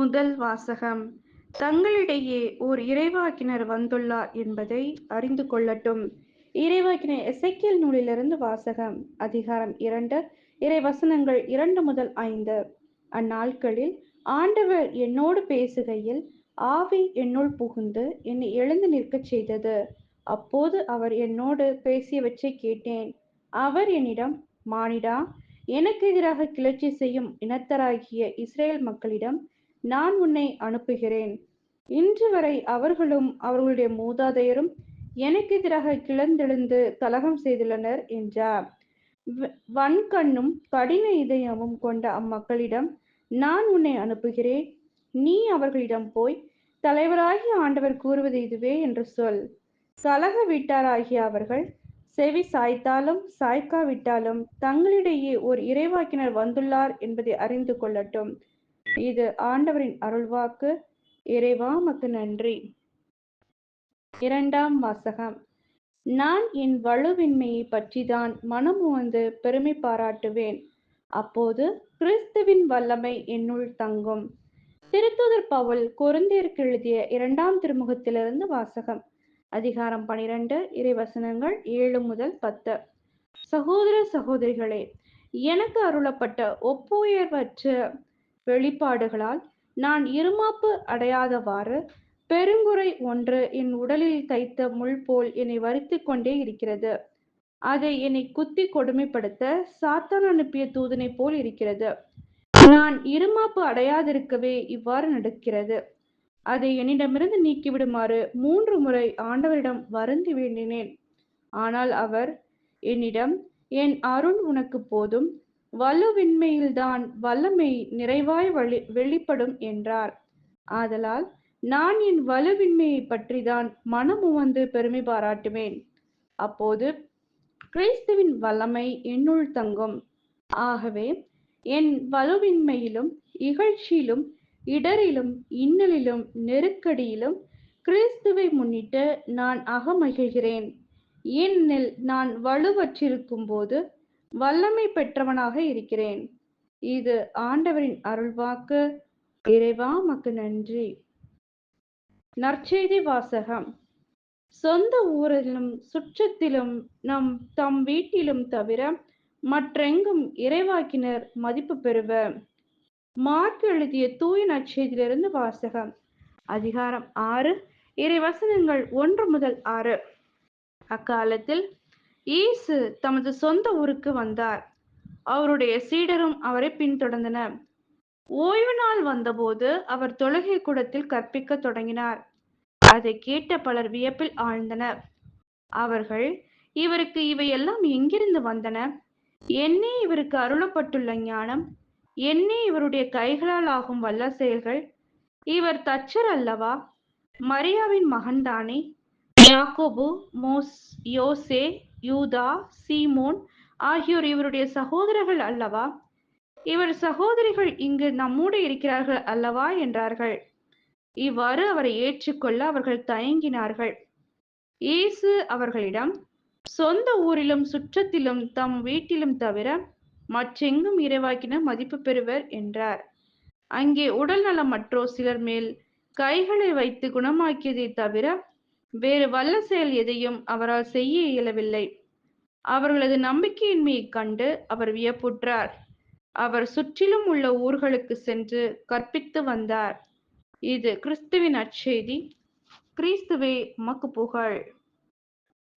முதல் வாசகம். தங்களிடையே ஓர் இறைவாக்கினர் வந்துள்ளார் என்பதை அறிந்து கொள்ளட்டும். இறைவாக்கினர் எசைக்கியல் நூலிலிருந்து வாசகம் அதிகாரம் இரண்டு இறை வசனங்கள் இரண்டு முதல் ஐந்து. அந்நாட்களில் ஆண்டவர் என்னோடு பேசுகையில் ஆவி என்னுள் புகுந்து என்னை எழுந்து நிற்கச் செய்தது. அப்போது அவர் என்னோடு பேசியவற்றை கேட்டேன். அவர் என்னிடம் மானிடா எனக்கு எதிராக கிளர்ச்சி செய்யும் இனத்தராகிய இஸ்ரேல் மக்களிடம் நான் உன்னை அனுப்புகிறேன். இன்று வரை அவர்களும் அவர்களுடைய மூதாதையரும் எனக்கு எதிராக கிளர்ந்தெழுந்து கலகம் செய்துள்ளனர் என்றார். வன்கண்ணும் கடின இதயமும் கொண்ட அம்மக்களிடம் நான் உன்னை அனுப்புகிறேன். நீ அவர்களிடம் போய் தலைவராகிய ஆண்டவர் கூறுவது இதுவே என்று சொல். கலக வீட்டாராகிய அவர்கள் செவி சாய்த்தாலும் சாய்க்காவிட்டாலும் தங்களிடையே ஒரு இறைவாக்கினர் வந்துள்ளார் என்பதை அறிந்து கொள்ளட்டும். இது ஆண்டவரின் அருள்வாக்கு. இறைவா மக்கு நன்றி. இரண்டாம் வாசகம். நான் என் வலுவின்மையை பற்றிதான் மனம் உவந்து பெருமை பாராட்டுவேன். அப்போது கிறிஸ்துவின் வல்லமை என்னுள் தங்கும். திருத்துதர் பவுல் குருந்தியருக்கு எழுதிய இரண்டாம் திருமுகத்திலிருந்து வாசகம். அதிகாரம் பனிரெண்டு இறைவசனங்கள் ஏழு முதல் பத்து. சகோதர சகோதரிகளே எனக்கு அருளப்பட்ட ஒப்புயர்வற்ற வெளிப்பாடுகளால் நான் இருமாப்பு அடையாதவாறு பெருங்குறை ஒன்று என் உடலில் தைத்த முள் போல் என்னை வரித்து கொண்டே இருக்கிறது. அதை என்னை குத்தி கொடுமைப்படுத்த சாத்தான் அனுப்பிய தூதனை போல் இருக்கிறது. நான் இருமாப்பு அடையாதிருக்கவே இவ்வாறு நடக்கிறது. அதை என்னிடமிருந்து நீக்கிவிடுமாறு மூன்று முறை ஆண்டவரிடம் வருந்தி வேண்டினேன். ஆனால் அவர் என்னிடம் என் அருள் உனக்கு போதும். வலுவின்மையில்தான் வல்லமை நிறைவாய் வழி வெளிப்படும் என்றார். ஆதலால் நான் என் வலுவின்மையை பற்றிதான் மனமு வந்து பெருமை பாராட்டுவேன். அப்போது கிறிஸ்துவின் வல்லமை என்னுள் தங்கும். ஆகவே என் வலுவின்மையிலும் இகழ்ச்சியிலும் இடரிலும் இன்னலிலும் நெருக்கடியிலும் கிறிஸ்துவை முன்னிட்டு நான் அகமகிழ்கிறேன். ஏனெனில் நான் வலுவற்றிருக்கும் போது வல்லமை பெற்றவனாக இருக்கிறேன். இது ஆண்டவரின் அருள்வாக்கு. இறைவா மக்கு நன்றி. நற்செய்தி வாசகம். சொந்த ஊரிலும் சுற்றத்திலும் நம் தம் வீட்டிலும் தவிர மற்றெங்கும் இறைவாக்கினர் மதிப்பு பெறுவர் மார்க் எழுதிய தூய நற்செய்தியிலிருந்து வாசகம். அதிகாரம் ஆறு. இறைவசனங்கள் ஒன்று முதல் ஆறு. அக்காலத்தில் இயேசு தமது சொந்த ஊருக்கு வந்தார். அவருடைய சீடரும் அவரை பின்தொடர்ந்தனர். ஓய்வு நாள் வந்தபோது அவர் தொழுகை கூடத்தில் கற்பிக்க தொடங்கினார். அதை கேட்ட பலர் வியப்பில் ஆழ்ந்தனர். அவர்கள் இவருக்கு இவையெல்லாம் எங்கிருந்து வந்தன? என்னே இவருக்கு அருளப்பட்டுள்ள ஞானம்? என்னே இவருடைய கைகளால் ஆகும் வல்ல செயல்கள் இவர் தச்சர் அல்லவா? மரியாவின் மகன்தானே? யாக்கோபு மோஸ் யோசே யூதா சீமோன் ஆகியோர் இவருடைய சகோதரர்கள் அல்லவா? இவர் சகோதரிகள் இங்கு நம்மோடு இருக்கிறார்கள் அல்லவா என்றார்கள். இவ்வாறு அவரை ஏற்றுக்கொள்ள அவர்கள் தயங்கினார்கள். இயேசு அவர்களிடம் சொந்த ஊரிலும் சுற்றத்திலும் தம் வீட்டிலும் தவிர மற்றெங்கும் இறைவாக்கின மதிப்பு பெறுவர் என்றார். அங்கே உடல் மற்றோ சிலர் மேல் கைகளை வைத்து குணமாக்கியதை தவிர வேறு வல்ல செயல் எதையும் அவரால் செய்ய இயலவில்லை. அவர்களது நம்பிக்கையின்மையை கண்டு அவர் வியப்புற்றார். அவர் சுற்றிலும் உள்ள ஊர்களுக்கு சென்று கற்பித்து வந்தார். இது கிறிஸ்துவின் அச்செய்தி. கிறிஸ்துவே மக்கு புகழ்.